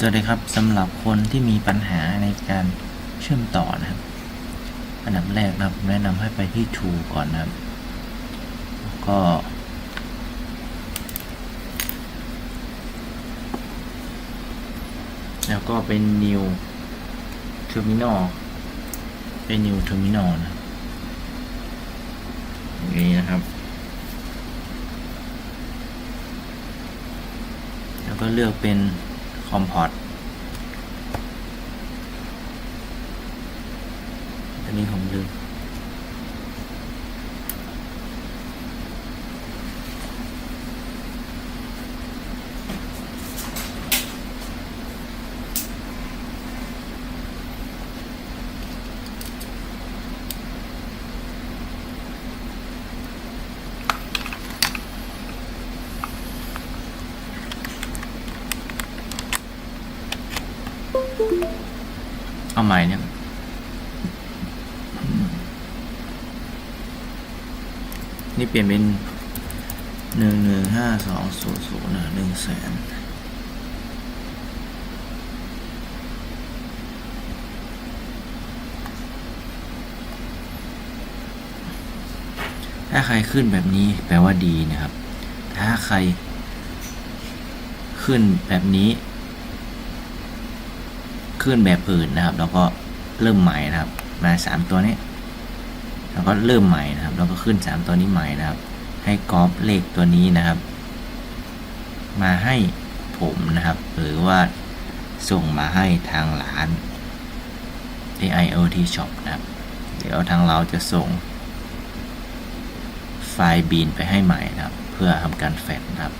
สวัสดีครับสำหรับคนที่มีปัญหาในการเชื่อมต่อนะครับ อันดับแรกนะครับผมแนะนำให้ไปที่ Tool ก่อนนะครับแล้วก็แล้วก็เป็น New Terminal เป็น New Terminal นะอย่างนี้นะครับ แล้วก็เลือกเป็น Comport อันนี้ผมลืม เอาใหม่เนี่ย นี่เปลี่ยนเป็นหนึ่งหนึ่งห้าสองศูนย์ศูนย์หนึ่งแสนถ้าใครขึ้นแบบนี้แปลว่าดีนะครับ ถ้าใครขึ้นแบบนี้ ขึ้นแบบอื่นนะครับ แล้วก็เริ่มใหม่นะครับ มาสามตัวนี้แล้วก็เริ่มใหม่นะครับ แล้วก็ขึ้นสามตัวนี้ใหม่นะครับ ให้กรอบเลขตัวนี้นะครับ มาให้ผมนะครับ หรือว่าส่งมาให้ทางร้าน AIoT Shop นะครับ เดี๋ยวทางเราจะส่ง ไฟล์บีนไปให้ใหม่นะครับ เพื่อทำการแฟดนะครับ